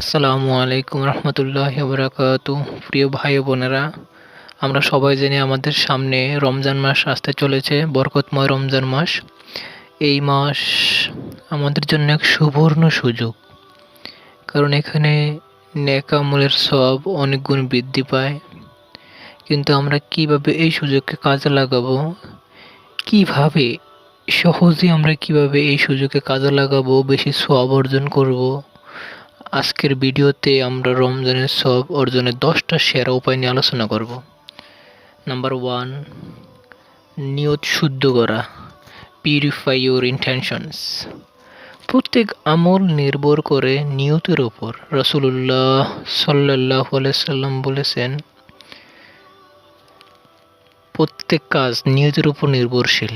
আসসালামু আলাইকুম রহমতুল্লাহ বরাকাতু প্রিয় ভাই বোনেরা, আমরা সবাই জানি আমাদের সামনে রমজান মাস আসতে চলেছে, বরকতময় রমজান মাস। এই মাস আমাদের জন্য এক সুবর্ণ সুযোগ, কারণ এখানে নেক আমলের সব অনেক গুণ বৃদ্ধি পায়। কিন্তু আমরা কীভাবে এই সুযোগকে কাজে লাগাবো? কীভাবে সহজে আমরা কীভাবে এই সুযোগে কাজে লাগাবো? বেশি সব অর্জন করব? আজকের ভিডিওতে আমরা রমজানের সব অর্জনের দশটা সেরা উপায় নিয়ে আলোচনা করব। নাম্বার ওয়ান নিয়ত শুদ্ধ করা পিউরিফাই ইউর ইন্টেনশনস প্রত্যেক আমল নির্ভর করে নিয়তের ওপর রসুল্লাহ সাল্লাহ সাল্লাম বলেছেন, প্রত্যেক কাজ নিয়তের উপর নির্ভরশীল।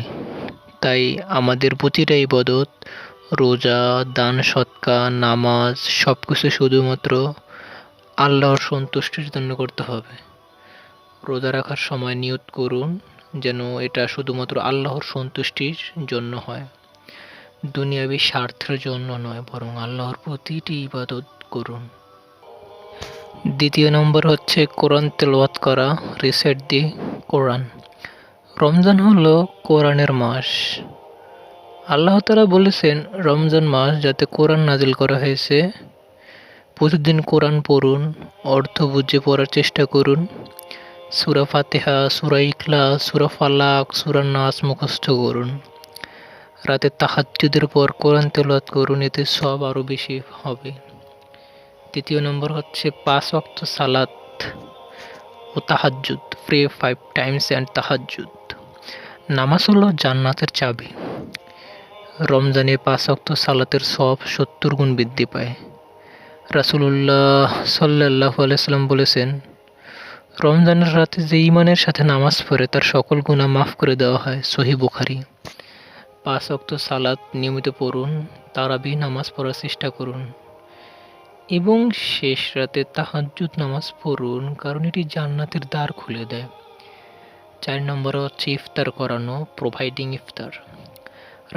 তাই আমাদের প্রতিটা ইবাদত রোজা, দান, সৎকা, নামাজ সব কিছু শুধুমাত্র আল্লাহর সন্তুষ্টির জন্য করতে হবে। রোজা রাখার সময় নিয়ত করুন যেন এটা শুধুমাত্র আল্লাহর সন্তুষ্টির জন্য হয়। দুনিয়াবি স্বার্থের জন্য নয়, বরং আল্লাহর প্রতিটি ইবাদত করুন। দ্বিতীয় নম্বর হচ্ছে কোরআন তেলওয়াত করা, রিসেট দি কোরআন। রমজান হলো কোরআনের মাস। আল্লাহ তালা বলেছেন, রমজান মাস যাতে কোরআন নাজিল করা হয়েছে, প্রতিদিন কোরআন পড়ুন, অর্থ বুঝে পড়ার চেষ্টা করুন। সুরা ফাতেহা, সুরা ইখলা সুরা ফালাক, সুরা নাচ মুখস্থ করুন। রাতে তাহাজ্জুদের পর কোরআন তেলাওয়াত করুন, এতে সব আরও বেশি হবে। তৃতীয় নম্বর হচ্ছে পাঁচ অক্ত সালাত ও তাহাজ্জুদ প্রে ফাইভ টাইমস অ্যান্ড তাহাজ্জুদ। নামাজ হলো জান্নাতের চাবি। রমজানে পাঁচ অক্ত সালাতের সব সত্তর গুণ বৃদ্ধি পায়। রাসুলুল্লাহ সাল্লাহ আলাইসাল্লাম বলেছেন, রমজানের রাতে যে ইমানের সাথে নামাজ পড়ে তার সকল গুণা মাফ করে দেওয়া হয় সহি বুখারি। পাঁচ অক্ত সালাত নিয়মিত পড়ুন, তারাবি নামাজ পড়ার চেষ্টা করুন এবং শেষ রাতে তাহাজুদ নামাজ পড়ুন, কারণ এটি জান্নাতের দ্বার খুলে দেয়। চার নম্বর হচ্ছে ইফতার করানো প্রোভাইডিং ইফতার।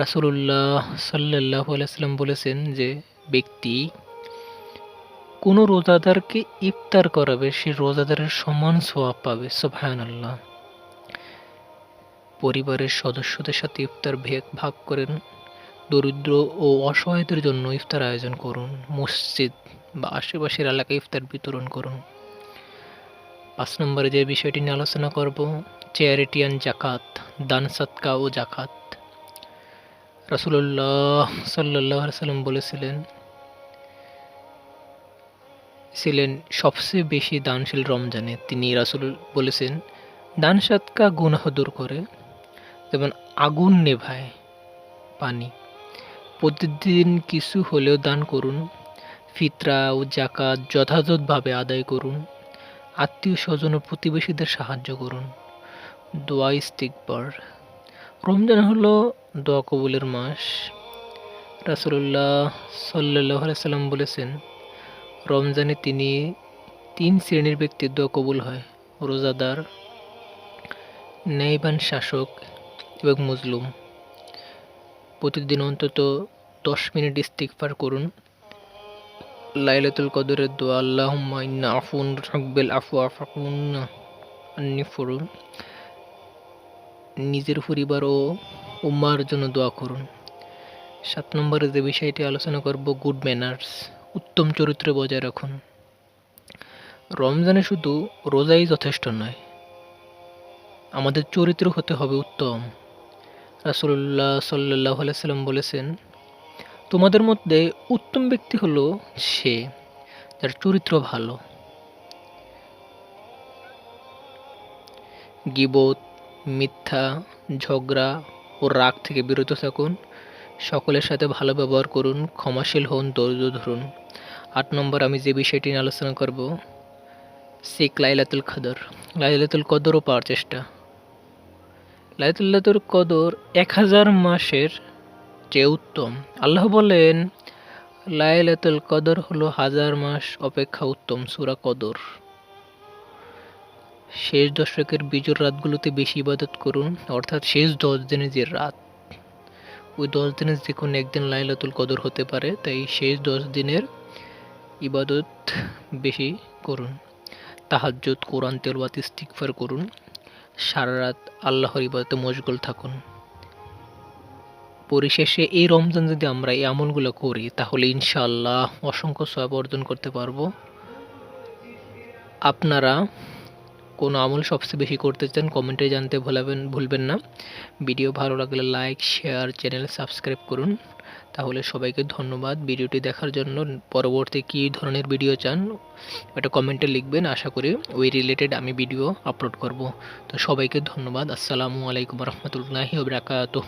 রাসুল্লাহ সাল্লাহ আলাইসাল্লাম বলেছেন যে ব্যক্তি কোনো রোজাদারকে ইফতার করাবে, সে রোজাদারের সমান সোয়াব পাবে সোভায়ন আল্লাহ পরিবারের সদস্যদের সাথে ইফতার ভেগ ভাগ করেন, দরিদ্র ও অসহায়দের জন্য ইফতার আয়োজন করুন, মসজিদ বা আশেপাশের এলাকায় ইফতার বিতরণ করুন। পাঁচ নম্বরে যে বিষয়টি নিয়ে আলোচনা করব, চ্যারিটি অ্যান্ড জাকাত, দান সৎকা ও জাকাত। রাসুল্লাহ সাল্লাহ সাল্লাম বলেছিলেন, ছিলেন সবচেয়ে বেশি দানশীল রমজানে। তিনি রাসুল বলেছেন, দান সাতকা গুনাহ দূর করে, যেমন আগুন নেভায় পানি। প্রতিদিন কিছু হলেও দান করুন, ফিতরা ও জাকাত যথাযথভাবে আদায় করুন, আত্মীয় স্বজন ও প্রতিবেশীদের সাহায্য করুন। দোয়া ইস্তিকবার। রমজান হলো দোয়া কবুলের মাস। রাসুল্লাহ সাল্লাহ সাল্লাম বলেছেন, রমজানে তিনি তিন শ্রেণির ব্যক্তির দোয়া কবুল হয়, রোজাদার, ন্যায়বান শাসক এবং মুজলুম। প্রতিদিন অন্তত দশ মিনিট ইস্তিকফার করুন। লাইলাতুল কদরের দোয়া আল্লাহ আফুন রাকবেল আফু ফরুন। নিজের পরিবার ও উম্মার জন্য দোয়া করুন। সাত নম্বরে যে বিষয়টি আলোচনা করব গুড ম্যানার্স উত্তম চরিত্র বজায় রাখুন। রমজানে শুধু রোজাই যথেষ্ট নয়, আমাদের চরিত্র হতে হবে উত্তম। রাসুল্লাহ সাল্লাহ সাল্লাম বলেছেন, তোমাদের মধ্যে উত্তম ব্যক্তি হলো সে যার চরিত্র ভালো। গিবত, মিথ্যা, ঝগড়া ও রাগ থেকে বিরত থাকুন। সকলের সাথে ভালো ব্যবহার করুন, ক্ষমাশীল হন, ধৈর্য ধরুন। আট নম্বর, আমি যে বিষয়টি নিয়ে আলোচনা করব শেখ লাইলাতুল খাদর লাইলাতুল কদরও পাওয়ার চেষ্টা। লাইলাতুল কদর এক হাজার মাসের চেয়ে উত্তম। আল্লাহ বলেন, লাইলাতুল কদর হলো হাজার মাস অপেক্ষা উত্তম সুরা কদর। শেষ দশকের বিজোর রাতগুলোতে বেশি ইবাদত করুন, অর্থাৎ শেষ দশ দিনের যে রাত, ওই দশ দিনের যে কোনো একদিন লাইলাতুল কদর হতে পারে, তাই শেষ দশ দিনের ইবাদত বেশি করুন। তাহাজ্জুদ, কোরআন, তেলাওয়াত, ইস্তিগফার করুন। সারা রাত আল্লাহর ইবাদতে মশগুল থাকুন। পরিশেষে এই রমজান যদি আমরা এই আমলগুলো করি, তাহলে ইনশাআল্লাহ অসংখ্য সওয়াব অর্জন করতে পারব। আপনারা কোন আমল সবচেয়ে বেশি করতে চান কমেন্টে জানতে ভোলাবেন, ভুলবেন না। ভিডিও ভালো লাগলে লাইক শেয়ার চ্যানেল সাবস্ক্রাইব করুন। তাহলে সবাইকে ধন্যবাদ। ভিডিওটি দেখার জন্য পরবর্তী কী ধরনের ভিডিও চান, এটা কমেন্টে লিখবেন। আশা করি ওই রিলেটেড আমি ভিডিও আপলোড করব। তো সবাইকে ধন্যবাদ। আসসালামু আলাইকুম রহমতুল্লাহি ওবরাকাতুহ